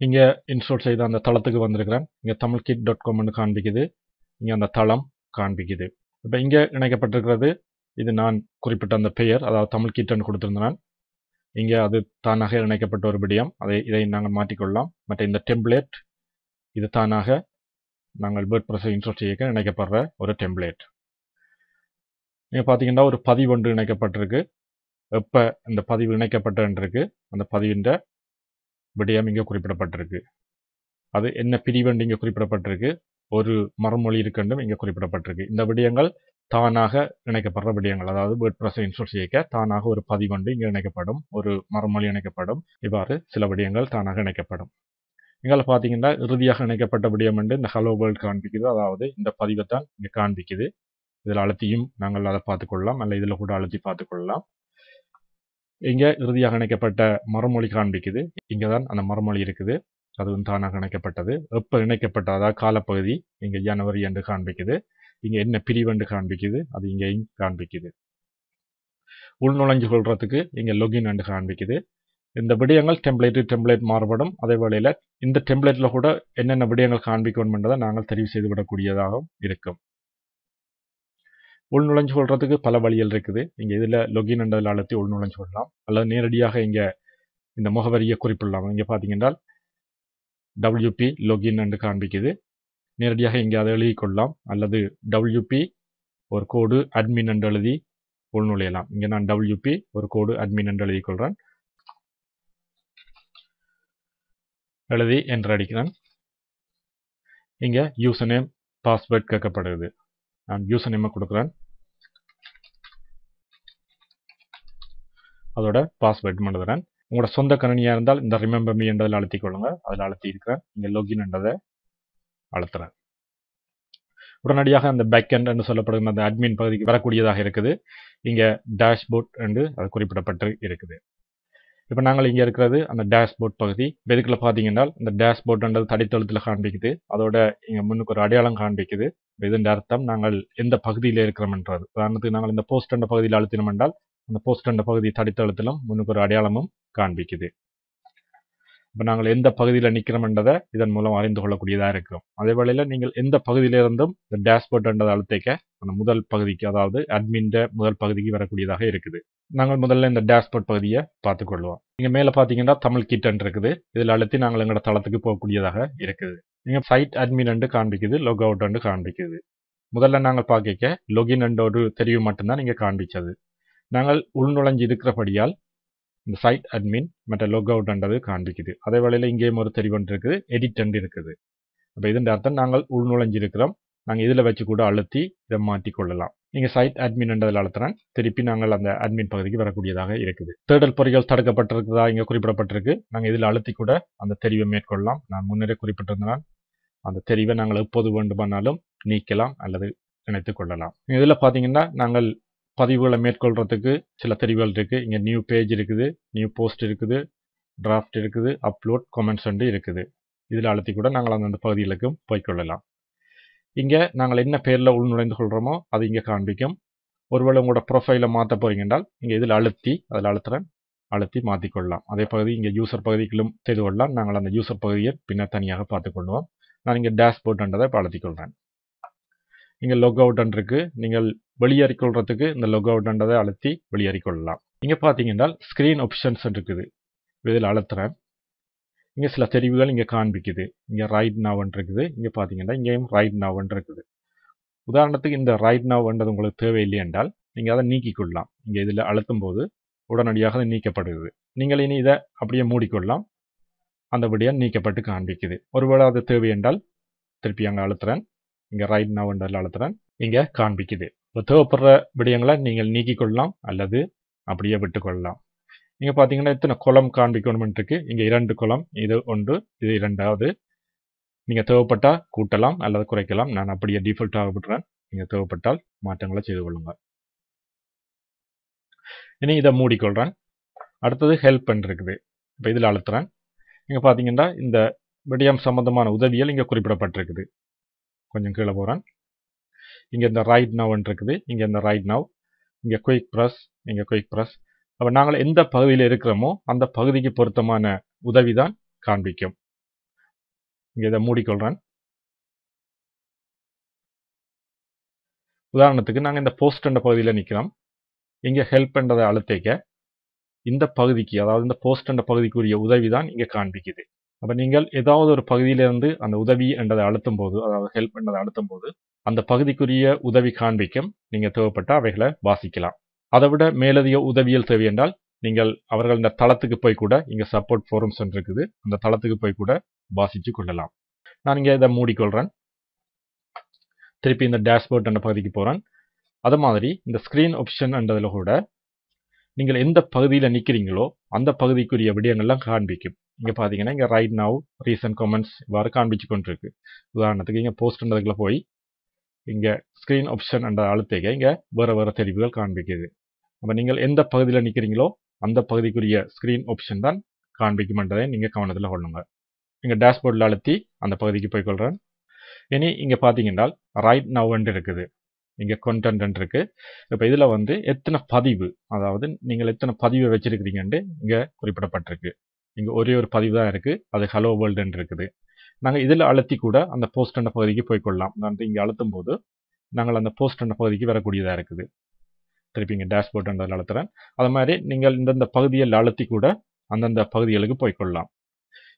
இங்கே இன்ஸ்டால் செய்த அந்த தளத்துக்கு வந்திருக்கிறேன். இங்கே தமிழ் கிட் டாட் காம்னு காண்பிக்குது. இங்கே அந்த தளம் காண்பிக்குது. இப்போ இங்கே இணைக்கப்பட்டிருக்கிறது. இது நான் குறிப்பிட்ட அந்த பெயர் அதாவது தமிழ் கிட்டன் கொடுத்துருந்தேன். இங்கே அது தானாக இணைக்கப்பட்ட ஒரு விடயம். அதை இதை நாங்கள் மாற்றிக்கொள்ளலாம். மற்ற இந்த டெம்ப்ளேட் இது தானாக நாங்கள் பேர்ட் ப்ரெஸ்ஸை இன்ஸ்டால் செய்ய இணைக்கப்படுற ஒரு டெம்ப்ளேட் நீங்கள் பார்த்தீங்கன்னா ஒரு பதிவு ஒன்று இணைக்கப்பட்டிருக்கு. எப்போ இந்த பதிவு இணைக்கப்பட்டிருக்கு அந்த பதிவின்ற விடயம் இங்கே குறிப்பிடப்பட்டிருக்கு. அது என்ன பிரிவண்டு இங்கே குறிப்பிடப்பட்டிருக்கு? ஒரு மறுமொழி இருக்கண்டும் இங்கே குறிப்பிடப்பட்டிருக்கு. இந்த விடயங்கள் தானாக இணைக்கப்படுற விடயங்கள். அதாவது வேர்ட் ப்ரெஸ் இன்ஸ்டால் செய்ய தானாக ஒரு பதிவண்டு இங்கே இணைக்கப்படும். ஒரு மறுமொழி இணைக்கப்படும். இவ்வாறு சில விடயங்கள் தானாக இணைக்கப்படும். இங்கே பார்த்தீங்கன்னா இறுதியாக இணைக்கப்பட்ட விடயம் என்று இந்த ஹலோ வேர்ல்ட் காண்பிக்குது. அதாவது இந்த பதிவை தான் இங்கே காண்பிக்குது. இதில் அழுத்தியும் நாங்கள் அதை பார்த்துக்கொள்ளலாம். அல்ல இதில் கூட அழுத்தி பார்த்துக்கொள்ளலாம். இங்கே இறுதியாக இணைக்கப்பட்ட மறுமொழி காண்பிக்குது. இங்கே தான் அந்த மறுமொழி இருக்குது. அதுவும் தானாக இணைக்கப்பட்டது. எப்போ இணைக்கப்பட்ட அதாவது காலப்பகுதி இங்கே ஜனவரி என்று காண்பிக்குது. இங்கே என்ன பிரிவென்று காண்பிக்குது. அது இங்கேயும் காண்பிக்குது. உள்நுழைஞ்சு கொள்றதுக்கு இங்கே லொகின் என்று காண்பிக்குது. இந்த விடயங்கள் டெம்ப்ளேட் டெம்ப்ளேட் மாறுபடும். அதே வேளையில் இந்த டெம்ப்ளேட்டில் கூட என்னென்ன விடயங்கள் காண்பிக்கணும் என்றதை நாங்கள் தெரிவு செய்து விடக்கூடியதாகவும் இருக்கும். உள்நுழைஞ்சு கொள்றதுக்கு பல வழிகள் இருக்குது. இங்கே இதில் லொகின் என்றதில் அழுத்தி உள்நுழைஞ்சு கொள்ளலாம். அல்லது நேரடியாக இங்கே இந்த முகவரியை குறிப்பிடலாம். இங்கே பார்த்தீங்கன்னா டபிள்யூபி லொகின் என்று காண்பிக்குது. நேரடியாக இங்கே அதை எழுதி கொள்ளலாம். அல்லது டபிள்யூபி ஒரு கோடு அட்மின் என்று எழுதி உள்நுழையலாம். இங்கே நான் டபிள்யூபி ஒரு கோடு அட்மின் என்று எழுதி கொள்கிறேன் எழுதி என்று அடிக்கிறேன். இங்கே யூசர் நேம் பாஸ்வேர்ட் கேட்கப்படுது நான் யூசர் நேமை கொடுக்குறேன். அதோட பாஸ்வேர்ட் பண்ணுறேன் உங்களோட சொந்த கணினியாக இருந்தால் இந்த ரிமெம்பர் மீ என்றதில் அழுத்தி கொள்ளுங்க. அதில் அழுத்தி இருக்கிறேன் இங்கே லொகின் என்றதை அழுத்துறேன். உடனடியாக அந்த பேக் எண்ட் என்று சொல்லப்படுகிற அந்த அட்மின் பகுதிக்கு வரக்கூடியதாக இருக்குது. இங்கே டேஷ்போர்ட் என்று அது குறிப்பிடப்பட்டு இருக்குது. இப்போ நாங்கள் இங்கே இருக்கிறது அந்த டேஷ்போர்ட் பகுதி. இதுக்குள்ள பார்த்தீங்கன்னா இந்த டேஷ்போர்ட்ன்றது தடித்தளத்தில் காண்பிக்குது. அதோட இங்கே முன்னுக்கு ஒரு அடையாளம் காண்பிக்குது. இதன் அர்த்தம் நாங்கள் எந்த பகுதியில் இருக்கிறோம்ன்றது. உதாரணத்துக்கு நாங்கள் இந்த போஸ்ட் என்ற பகுதியில் அழுத்தினோம் என்றால் அந்த போஸ்ட் என்ற பகுதி தடித்தளத்திலும் முன்னுக்கு ஒரு அடையாளமும் காண்பிக்குது. இப்போ நாங்கள் எந்த பகுதியில் நிற்கிறோம்ன்றதை இதன் மூலம் அறிந்து கொள்ளக்கூடியதாக இருக்கும் அதே வேளையில் நீங்கள் எந்த பகுதியிலிருந்தும் இந்த டேஷ்போர்ட் என்றதை அழுத்திக்க அந்த முதல் பகுதிக்கு அதாவது அட்மின்ற முதல் பகுதிக்கு வரக்கூடியதாக இருக்குது. நாங்கள் முதல்ல இந்த டேஷ்போர்ட் பகுதியை பார்த்துக்கொள்வோம் இங்கே மேலே பார்த்தீங்கன்னா தமிழ் கிட்டன் இருக்குது. இதில் அழுத்தி நாங்கள் எங்களோட தளத்துக்கு போகக்கூடியதாக இருக்குது. இங்கே சைட் அட்மின் என்று காண்பிக்குது லொக் அவுட் என்று காண்பிக்குது. முதல்ல நாங்கள் பார்க்க லொகின் என்ற ஒரு தெரிவு மட்டும்தான் இங்கே காண்பிச்சது. நாங்கள் உள்நுழைஞ்சு இருக்கிறபடியால் இந்த சைட் அட்மின் மற்ற லொக் அவுட்ன்றது காண்பிக்குது. அதே வேளையில் இங்கேயும் ஒரு தெரிவன் இருக்குது எடிட் இருக்குது. அப்போ இதன் அர்த்தம் நாங்கள் உள்நுழைஞ்சிருக்கிறோம். நாங்கள் இதில் வச்சு கூட அழுத்தி இதை மாற்றிக்கொள்ளலாம் இங்கே சைட் அட்மின் என்றதில் அழுத்துறேன். திருப்பி நாங்கள் அந்த அட்மின் பகுதிக்கு வரக்கூடியதாக இருக்குது. தேடல் பொறிகள் தடுக்கப்பட்டிருக்கிறதா இங்கே குறிப்பிடப்பட்டிருக்கு. நாங்கள் இதில் அழுத்தி கூட அந்த தெரிவை மேற்கொள்ளலாம். நான் முன்னரே குறிப்பிட்டிருந்தனால் அந்த தெரிவை நாங்கள் எப்போது வேண்டுமானாலும் நீக்கலாம் அல்லது இணைத்து கொள்ளலாம். இதில் பார்த்தீங்கன்னா நாங்கள் பதிவுகளை மேற்கொள்றதுக்கு சில தெரிவுகள் இருக்குது இங்கே நியூ பேஜ் இருக்குது நியூ போஸ்ட் இருக்குது டிராஃப்ட் இருக்குது அப்லோட் கமெண்ட்ஸ் வந்து இருக்குது. இதில் அழுத்தி கூட நாங்கள் அந்தந்த பகுதிகளுக்கும் போய்க்கொள்ளலாம் இங்கே நாங்கள் என்ன பேரில் உள்நுழைந்து கொள்கிறோமோ அது இங்கே காண்பிக்கும். ஒருவேளை உங்களோட ப்ரொஃபைலை மாற்ற போறீங்கன்றால் இங்கே இதில் அழுத்தி அதில் அழுத்துறேன். அழுத்தி மாற்றிக்கொள்ளலாம். அதே பகுதி இங்கே யூசர் பகுதிகளும் செய்து கொள்ளலாம். நாங்கள் அந்த யூசர் பகுதியை பின்னர் தனியாக பார்த்துக்கொள்வோம் நான் இங்கே டேஷ்போர்ட்ன்றதை இப்போ அழுத்திக்கொள்கிறேன் இங்கே லொக் அவுட் நீங்கள் வெளியேறிக்கொள்றதுக்கு இந்த லொக் அவுட்ன்றதை அழுத்தி வெளியேறிக்கொள்ளலாம் இங்கே பார்த்தீங்கன்னா ஸ்க்ரீன் ஆப்ஷன்ஸ் இருக்குது இதில் அழுத்துறேன். இங்கே சில தெரிவுகள் இங்கே காண்பிக்குது. இங்கே ரைட் நவன் இருக்குது இங்கே பார்த்தீங்கன்னா இங்கேயும் ரைட் நவன் இருக்குது உதாரணத்துக்கு இந்த ரைட் நவ்ன்றது உங்களுக்கு தேவையில்லை என்றால் நீங்கள் அதை நீக்கிக்கொள்ளலாம் இங்கே இதில் அழுத்தும் போது உடனடியாக அது நீக்கப்படுகிறது. நீங்கள் இனி இதை அப்படியே மூடிக்கொள்ளலாம். அந்த நீக்கப்பட்டு காண்பிக்குது. ஒருவேளை அது தேவை என்றால் திருப்பி அங்கே அழுத்துறேன். இங்கே ரைட் நவ்ன்றதில் அழுத்துறேன். இங்கே காண்பிக்குது. இப்போ தேவைப்படுற விடயங்களை நீங்கள் நீக்கிக்கொள்ளலாம் அல்லது அப்படியே விட்டுக்கொள்ளலாம் இங்கே பார்த்தீங்கன்னா இத்தனை குளம் காண்பிக்கணும்னு இருக்கு இங்கே இரண்டு குளம் இது ஒன்று இது இரண்டாவது. நீங்கள் தேவைப்பட்டால் கூட்டலாம் அல்லது குறைக்கலாம். நான் அப்படியே டிஃபால்ட்டாக விடுறேன். நீங்கள் தேவைப்பட்டால் மாற்றங்களை செய்து கொள்ளுங்கள். இனி இதை மூடிக்கொள்கிறேன் அடுத்தது ஹெல்ப் இருக்குது இப்போ இதில் அழுத்துறேன். இங்கே பார்த்தீங்கன்னா இந்த விடயம் சம்பந்தமான உதவிகள் இங்கே குறிப்பிடப்பட்டிருக்குது. கொஞ்சம் கீழே போகிறேன் இங்கே இந்த ரைட் நவ் இருக்குது இங்கே இந்த ரைட் நவ் இங்கே குயிக் ப்ரெஸ் இங்கே குயிக் ப்ரெஸ் அப்போ நாங்கள் எந்த பகுதியில் இருக்கிறோமோ அந்த பகுதிக்கு பொருத்தமான உதவி தான் காண்பிக்கும். இங்கே இதை மூடிக்கொள்கிறேன் உதாரணத்துக்கு நாங்கள் இந்த போஸ்ட் என்ற பகுதியில் நிற்கிறோம் இங்கே ஹெல்ப் என்றதை அழுத்திக்க இந்த பகுதிக்கு அதாவது இந்த போஸ்ட் என்ற பகுதிக்குரிய உதவி தான் இங்கே காண்பிக்குது. அப்போ நீங்கள் ஏதாவது ஒரு பகுதியிலிருந்து அந்த உதவி என்றதை அழுத்தும் போது அதாவது ஹெல்ப் என்றதை அழுத்தும் போது அந்த பகுதிக்குரிய உதவி காண்பிக்கும். நீங்கள் தேவைப்பட்ட அவைகளை வாசிக்கலாம். அதை விட மேலதிக உதவியல் தேவை என்றால் நீங்கள் அவர்கள் இந்த தளத்துக்கு போய் கூட இங்கே சப்போர்ட் ஃபோரம்ஸ் இருக்குது அந்த தளத்துக்கு போய் கூட வாசித்து கொள்ளலாம். நான் இங்கே இதை மூடிக்கொள்கிறேன் திருப்பி இந்த டேஷ்போர்ட் என்ற பகுதிக்கு போகிறேன் அது மாதிரி இந்த ஸ்க்ரீன் ஆப்ஷன் என்றதில் கூட நீங்கள் எந்த பகுதியில் நிற்கிறீங்களோ அந்த பகுதிக்குரிய விடயங்கள்லாம் காண்பிக்கும். இங்கே பார்த்தீங்கன்னா இங்கே ரைட் நவ் ரீசன்ட் கமெண்ட்ஸ் இவ்வாறு காண்பிச்சு கொண்டிருக்கு. உதாரணத்துக்கு இங்கே போஸ்ட்ன்றதுக்குள்ள போய் இங்கே ஸ்க்ரீன் ஆப்ஷன் என்ற அழுத்திக இங்கே வேறு வேறு தெரிவுகள் காண்பிக்குது. அப்போ நீங்கள் எந்த பகுதியில் நிற்கிறீங்களோ அந்த பகுதிக்குரிய ஸ்க்ரீன் ஆப்ஷன் தான் காண்பிக்கும்ன்றதை நீங்கள் கவனத்தில் கொள்ளுங்க. இங்கே டேஷ்போர்டில் அழுத்தி அந்த பகுதிக்கு போய் கொள்கிறேன் இனி இங்கே பார்த்தீங்கன்னா ரைட் நவ்ன்ட்டு இருக்குது. இங்கே கொண்டன்ட் இருக்கு. இப்போ இதில் வந்து எத்தனை பதிவு அதாவது நீங்கள் எத்தனை பதிவை வச்சிருக்கிறீங்கன்ட்டு இங்கே குறிப்பிடப்பட்டிருக்கு. இங்கே ஒரே ஒரு பதிவு தான் இருக்குது அது ஹலோ வேர்ல்டுன்னு இருக்குது. நாங்கள் இதில் அழுத்தி கூட அந்த போஸ்ட் என்ற பகுதிக்கு போய்க்கொள்ளலாம் நான் இங்கே அழுத்தும் போது நாங்கள் அந்த போஸ்ட் என்ற பகுதிக்கு வரக்கூடியதாக இருக்குது. திருப்பி இங்கே டேஷ்போர்ட்ன்றதில் அழுத்துறேன். அது மாதிரி நீங்கள் இந்தந்த பகுதியில் அழுத்தி கூட அந்தந்த பகுதிகளுக்கு போய்க்கொள்ளலாம்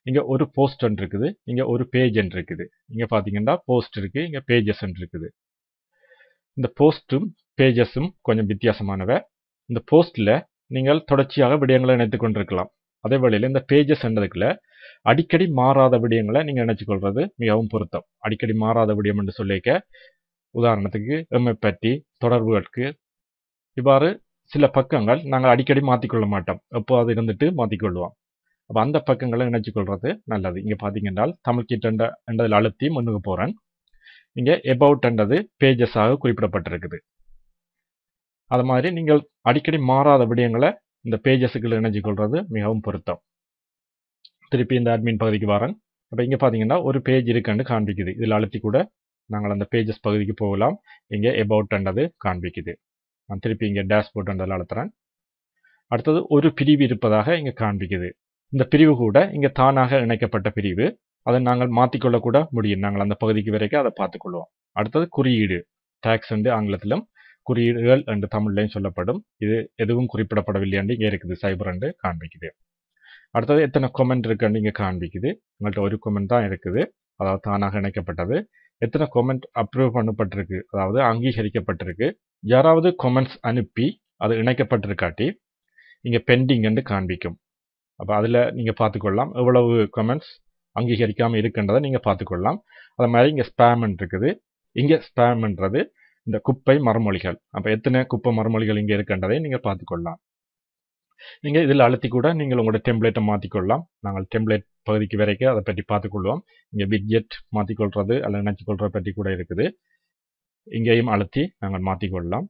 இங்கே ஒரு போஸ்ட் இருக்குது இங்கே ஒரு பேஜ் இருக்குது. இங்கே பார்த்தீங்கன்னா போஸ்ட் இருக்குது இங்கே பேஜஸ் இருக்குது. இந்த போஸ்ட்டும் பேஜஸும் கொஞ்சம் வித்தியாசமானவை. இந்த போஸ்ட்டில் நீங்கள் தொடர்ச்சியாக விடயங்களை இணைத்து கொண்டிருக்கலாம். அதே வேளையில் இந்த பேஜஸ் என்றதுக்குள்ள அடிக்கடி மாறாத விடயங்களை நீங்கள் நினச்சிக்கொள்வது மிகவும் பொருத்தம். அடிக்கடி மாறாத விடயம் என்று சொல்லிக்க உதாரணத்துக்கு எம்மை பற்றி தொடர்புகளுக்கு இவ்வாறு சில பக்கங்கள் நாங்கள் அடிக்கடி மாற்றிக்கொள்ள மாட்டோம். எப்போ அது இருந்துட்டு மாற்றிக்கொள்வோம் அப்போ அந்த பக்கங்களை நினைச்சுக்கொள்வது நல்லது. இங்கே பார்த்தீங்கன்னா தமிழ் கிட்ட என்றதில் அழுத்தி முன்னுக்கு போகிறேன் இங்கே எபவுட் என்றது பேஜஸாக குறிப்பிடப்பட்டிருக்குது. அது மாதிரி நீங்கள் அடிக்கடி மாறாத விடயங்களை இந்த பேஜஸுக்குள்ள இணைஞ்சு கொள்வது மிகவும் பொருத்தம். திருப்பி இந்த அட்மின் பகுதிக்கு வரேன். அப்போ இங்கே பார்த்தீங்கன்னா ஒரு பேஜ் இருக்குன்னு காண்பிக்குது. இதில் அழுத்தி கூட நாங்கள் அந்த பேஜஸ் பகுதிக்கு போகலாம். இங்கே எபவுட்ன்றது காண்பிக்குது. நான் திருப்பி இங்கே டேஷ்போர்ட்ன்றதில் அழுத்துறேன். அடுத்தது ஒரு பிரிவு இருப்பதாக இங்கே காண்பிக்குது. இந்த பிரிவு கூட இங்கே தானாக இணைக்கப்பட்ட பிரிவு. அதை நாங்கள் மாற்றிக்கொள்ளக்கூட முடியும். நாங்கள் அந்த பகுதிக்கு வரைக்கும் அதை பார்த்துக்கொள்வோம். அடுத்தது குறியீடு. டேக்ஸ் வந்து ஆங்கிலத்திலும் குறியீடுகள் என்று தமிழ்லையும் சொல்லப்படும். இது எதுவும் குறிப்பிடப்படவில்லை என்று இங்கே இருக்குது. சைபர் என்று காண்பிக்குது. அடுத்தது எத்தனை கொமெண்ட் இருக்குன்னு இங்கே காண்பிக்குது. உங்கள்கிட்ட ஒரு கொமெண்ட் தான் இருக்குது. அதாவது தானாக இணைக்கப்பட்டது. எத்தனை கொமெண்ட் அப்ரூவ் பண்ணப்பட்டிருக்கு? அதாவது அங்கீகரிக்கப்பட்டிருக்கு. யாராவது கொமெண்ட்ஸ் அனுப்பி அது இணைக்கப்பட்டிருக்காட்டி இங்கே பெண்டிங் என்று காண்பிக்கும். அப்போ அதில் நீங்கள் பார்த்துக்கொள்ளலாம். எவ்வளவு கொமெண்ட்ஸ் அங்கீகரிக்காமல் இருக்குன்றதை நீங்கள் பார்த்துக்கொள்ளலாம். அது மாதிரி இங்கே ஸ்பேம் இருக்குது. இங்கே ஸ்பேம்ன்றது இந்த குப்பை மரமொழிகள் அப்போ எத்தனை குப்பை மரமொழிகள் இங்கே இருக்கின்றதை நீங்கள் பார்த்துக்கொள்ளலாம். நீங்கள் இதில் அழுத்தி கூட நீங்கள் உங்களோட டெம்ப்ளேட்டை மாற்றிக்கொள்ளலாம் நாங்கள் டெம்ப்ளேட் பகுதிக்கு வரைக்கும் அதை பற்றி பார்த்துக்கொள்வோம். இங்கே விட்ஜெட் மாற்றிக்கொள்வது அல்லது நினச்சிக்கொள்றதை பற்றி கூட இருக்குது. இங்கேயும் அழுத்தி நாங்கள் மாற்றிக்கொள்ளலாம்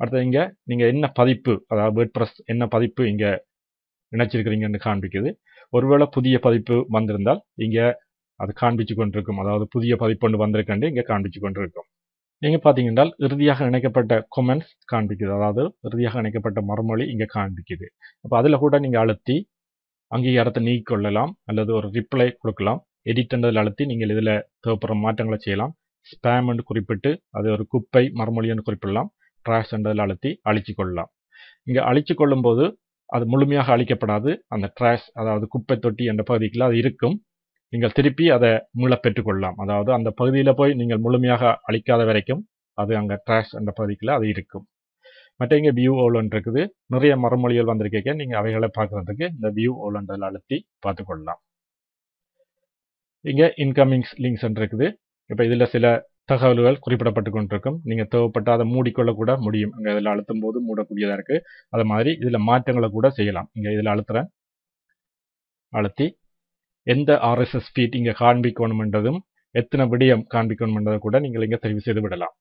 அடுத்தது இங்கே நீங்கள் என்ன பதிப்பு அதாவது வேர்ட் என்ன பதிப்பு இங்கே இணைச்சிருக்கிறீங்கன்னு காண்பிக்குது. ஒருவேளை புதிய பதிப்பு வந்திருந்தால் இங்கே அது காண்பிச்சு கொண்டிருக்கும். அதாவது புதிய பதிப்பு ஒன்று வந்திருக்கண்டு இங்கே காண்பிச்சு கொண்டிருக்கும். நீங்கள் பார்த்தீங்கன்னா இறுதியாக இணைக்கப்பட்ட கொமெண்ட்ஸ் காண்பிக்குது அதாவது இறுதியாக இணைக்கப்பட்ட மறுமொழி இங்கே காண்பிக்குது. அப்போ அதில் கூட நீங்கள் அழுத்தி அங்கீகாரத்தை நீக்கிக்கொள்ளலாம் அல்லது ஒரு ரிப்ளை கொடுக்கலாம். எடிட்ன்றதில் அழுத்தி நீங்கள் இதில் தேவைப்படுற மாற்றங்களை செய்யலாம். ஸ்பேம் என்று குறிப்பிட்டு அது ஒரு குப்பை மறுமொழி என்று குறிப்பிடலாம். ட்ராஷ் என்றதில் அழுத்தி அழிச்சு கொள்ளலாம் இங்கே அழிச்சு கொள்ளும்போது அது முழுமையாக அழிக்கப்படாது. அந்த ட்ராஷ் அதாவது குப்பை தொட்டி என்ற பகுதிக்குள்ள அது இருக்கும். நீங்கள் திருப்பி அதை மீள பெற்றுக்கொள்ளலாம். அதாவது அந்த பகுதியில் போய் நீங்கள் முழுமையாக அழிக்காத வரைக்கும் அது அங்கே ட்ராஷ் அந்த பகுதிக்குள்ள அது இருக்கும். மற்ற இங்கே வியூ ஓலன் இருக்குது. நிறைய மறுமொழிகள் வந்திருக்கீங்க. நீங்கள் அவைகளை பார்க்குறதுக்கு இந்த வியூ ஓலன்றதில் அழுத்தி பார்த்துக்கொள்ளலாம். இங்கே இன்கமிங்ஸ் லிங்க்ஸ் இருக்குது. இப்போ இதில் சில தகவல்கள் குறிப்பிடப்பட்டு கொண்டிருக்கும். நீங்கள் தேவைப்பட்ட அதை மூடிக்கொள்ள கூட முடியும். அங்கே இதில் அழுத்தும் போது மூடக்கூடியதாக இருக்குது அது மாதிரி இதில் மாற்றங்களை கூட செய்யலாம். இங்கே இதில் அழுத்துறேன். அழுத்தி எந்த ஆர்எஸ்எஸ் ஃபீட் இங்கே காண்பிக்கணுமென்றதும் எத்தனை விடயம் காண்பிக்கணுமென்றதை கூட நீங்கள் இங்கே தெரிவு செய்து விடலாம்.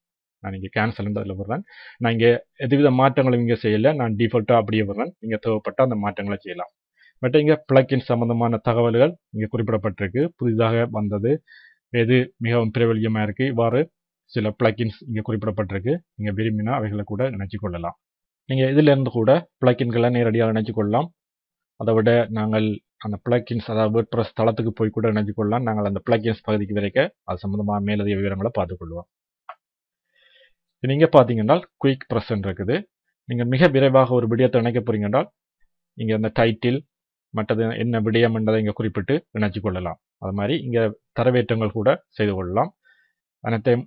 நான் இங்கே கேன்சலேருந்து அதில் வர்றேன் நான் இங்கே எதுவித மாற்றங்களும் இங்கே செய்யலை. நான் டிஃபால்ட்டாக அப்படியே வர்றேன் நீங்கள் தேவைப்பட்ட அந்த மாற்றங்களை செய்யலாம். பட் இங்கே பிளக்கின் சம்பந்தமான தகவல்கள் இங்கே குறிப்பிடப்பட்டிருக்கு. புதிதாக வந்தது. எது மிகவும் பிரபலியமாக இருக்குது இவ்வாறு சில பிளக்கின்ஸ் இங்கே குறிப்பிடப்பட்டிருக்கு. நீங்கள் விரும்பினா அவைகளை கூட நினைச்சு கொள்ளலாம். நீங்கள் இதிலிருந்து கூட பிளக்கின்களை நேரடியாக நினைச்சு கொள்ளலாம். அதை விட நாங்கள் அந்த பிளக்கின்ஸ் அதாவது வேர்ட்பிரஸ் தளத்துக்கு போய் கூட இணைஞ்சு கொள்ளலாம். நாங்கள் அந்த பிளக்கின்ஸ் பகுதிக்கு வரைக்கும் அது சம்மந்தமாக மேலதிக விவரங்களை பார்த்துக்கொள்வோம். நீங்கள் பார்த்தீங்கன்னா குயிக் ப்ரெஸ்ன்னு இருக்குது. நீங்கள் மிக விரைவாக ஒரு விடயத்தை இணைக்க போறீங்க என்றால் இங்கே அந்த டைட்டில் மற்றது என்ன விடயம் என்றதை இங்கே குறிப்பிட்டு இணைச்சு கொள்ளலாம். அது மாதிரி இங்கே தரவேற்றங்கள் கூட செய்து கொள்ளலாம். அனைத்தையும்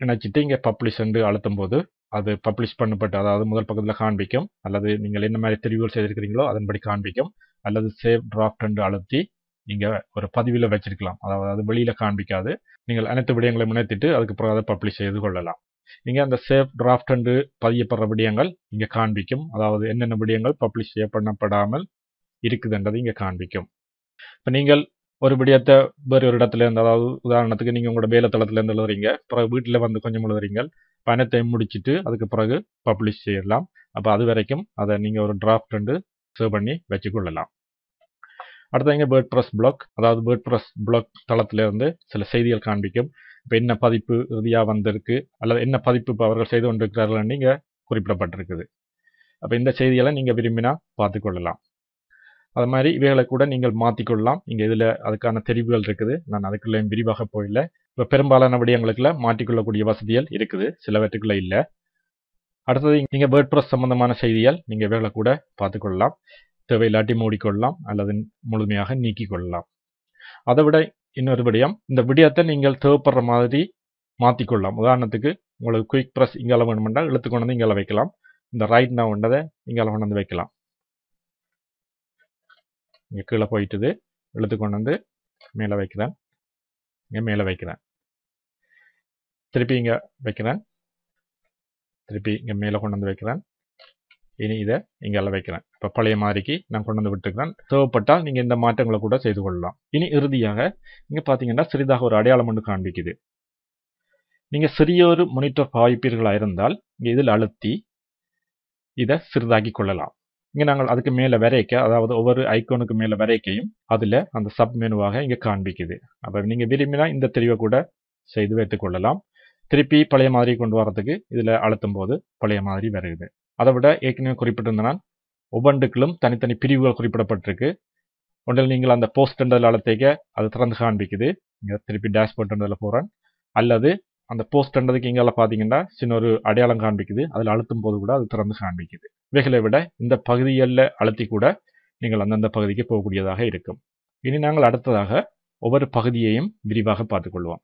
இணைச்சிட்டு இங்கே பப்ளிஷ் என்று அழுத்தும் போது அது பப்ளிஷ் பண்ணப்பட்டு அதாவது முதல் பக்கத்தில் காண்பிக்கும் அல்லது நீங்கள் என்ன மாதிரி தெரிவுகள் செய்திருக்கிறீங்களோ அதன்படி காண்பிக்கும். அல்லது சேவ் டிராஃப்ட் என்று அழுத்தி இங்கே ஒரு பதிவில் வச்சிருக்கலாம். அதாவது அது வெளியில் காண்பிக்காது. நீங்கள் அனைத்து விடயங்களையும் இணைத்திட்டு அதுக்கு பிறகு அதை பப்ளிஷ் செய்து கொள்ளலாம். இங்கே அந்த சேவ் டிராஃப்ட் என்று பதியப்படுற விடயங்கள் இங்கே காண்பிக்கும். அதாவது என்னென்ன விடயங்கள் பப்ளிஷ் செய்யப்படப்படாமல் இருக்குதுன்றது இங்கே காண்பிக்கும். இப்போ நீங்கள் ஒரு விடயத்தை வேறு ஒரு இடத்துல இருந்து அதாவது உதாரணத்துக்கு நீங்கள் உங்களோட வேலை இருந்து எழுதுறீங்க. பிறகு வீட்டில் வந்து கொஞ்சம் எழுதுறீங்க பணத்தையும் முடிச்சுட்டு அதுக்கு பிறகு பப்ளிஷ் செய்யலாம். அப்போ அது வரைக்கும் அதை நீங்கள் ஒரு டிராஃப்ட் ரெண்டு சேவ் பண்ணி வச்சுக்கொள்ளலாம். அடுத்து இங்கே பேர்ட் ப்ரெஸ் பிளாக் அதாவது பேர்ட் ப்ரெஸ் பிளாக் தளத்திலிருந்து சில செய்திகள் காண்பிக்கும். இப்போ என்ன பதிப்பு இறுதியாக வந்திருக்கு? அல்லது என்ன பதிப்பு இப்போ அவர்கள் செய்து கொண்டிருக்கிறார்கள் நீங்கள் குறிப்பிடப்பட்டிருக்குது. அப்போ இந்த செய்திகளை நீங்கள் விரும்பினா பார்த்துக்கொள்ளலாம் அது மாதிரி இவைகளை கூட நீங்கள் மாற்றிக்கொள்ளலாம் இங்கே இதில் அதுக்கான தெரிவுகள் இருக்குது. நான் அதுக்குள்ளே விரிவாக போயில்லை. இப்போ பெரும்பாலான விடயங்களுக்குள்ள மாற்றிக்கொள்ளக்கூடிய வசதிகள் இருக்குது. சிலவற்றுக்குள்ள இல்லை. அடுத்தது நீங்கள் வேர்ட் ப்ரெஸ் சம்மந்தமான செய்திகள் நீங்கள் இவைகளை கூட பார்த்துக்கொள்ளலாம் தேவையில்லாட்டி மூடிக்கொள்ளலாம் அல்லது முழுமையாக நீக்கிக் கொள்ளலாம் அதை விட இன்னொரு விடயம் இந்த விடயத்தை நீங்கள் தேவைப்படுற மாதிரி மாற்றிக்கொள்ளலாம் உதாரணத்துக்கு உங்களுக்கு குயிக் ப்ரெஸ் இங்கே வேணுமெண்டா இழுத்து கொண்டு வந்து இங்கே வைக்கலாம். இந்த ரைட் நான் ஒன்றதை இங்கே கொண்டு வந்து வைக்கலாம். இங்கே கீழே போயிட்டுது. இழுத்து கொண்டு வந்து மேலே வைக்கிறேன். இங்கே மேலே வைக்கிறேன். திருப்பி இங்கே வைக்கிறேன். திருப்பி இங்கே மேலே கொண்டு வந்து வைக்கிறேன். இனி இதை இங்கே வைக்கிறேன். இப்போ பழைய மாதிரிக்கு நான் கொண்டு வந்து விட்டுக்கிறேன் தேவைப்பட்டால் நீங்கள் இந்த மாற்றங்களை கூட செய்து கொள்ளலாம். இனி இறுதியாக இங்கே பார்த்தீங்கன்னா சிறிதாக ஒரு அடையாளம் ஒன்று காண்பிக்குது. நீங்கள் சிறிய ஒரு மொனிட்டர் பாவிப்பீர்களாக இருந்தால் இங்கே இதில் அழுத்தி இதை சிறிதாக்கி கொள்ளலாம். இங்கே நாங்கள் அதுக்கு மேலே வரைக்க அதாவது ஒவ்வொரு ஐக்கோனுக்கு மேலே வரைக்கையும் அதில் அந்த சப் மெனுவாக இங்கே காண்பிக்குது. அப்போ நீங்கள் விரும்பினா இந்த தெரிவை கூட செய்து வைத்துக் கொள்ளலாம். திருப்பி பழைய மாதிரி கொண்டு வரதுக்கு இதில் அழுத்தும் போது பழைய மாதிரி வருகுது அதை விட ஏற்கனவே குறிப்பிட்டிருந்தனால் ஒவ்வொன்றுக்களும் தனித்தனி பிரிவுகள் குறிப்பிடப்பட்டிருக்கு. ஒன்றில் நீங்கள் அந்த போஸ்ட் என்றதில் அழுத்திக்க அது திறந்து காண்பிக்குது. இங்கே திருப்பி டேஷ்போர்ட் என்றதில் போகிறேன் அல்லது அந்த போஸ்ட் என்றதுக்கு இங்கே பார்த்தீங்கன்னா சின்ன ஒரு அடையாளம் காண்பிக்குது. அதில் அழுத்தும் போது கூட அது திறந்து காண்பிக்குது. இவைகளை விட இந்த பகுதிகளில் அழுத்தி கூட நீங்கள் அந்தந்த பகுதிக்கு போகக்கூடியதாக இருக்கும். இனி நாங்கள் அடுத்ததாக ஒவ்வொரு பகுதியையும் விரிவாக பார்த்துக்கொள்வோம்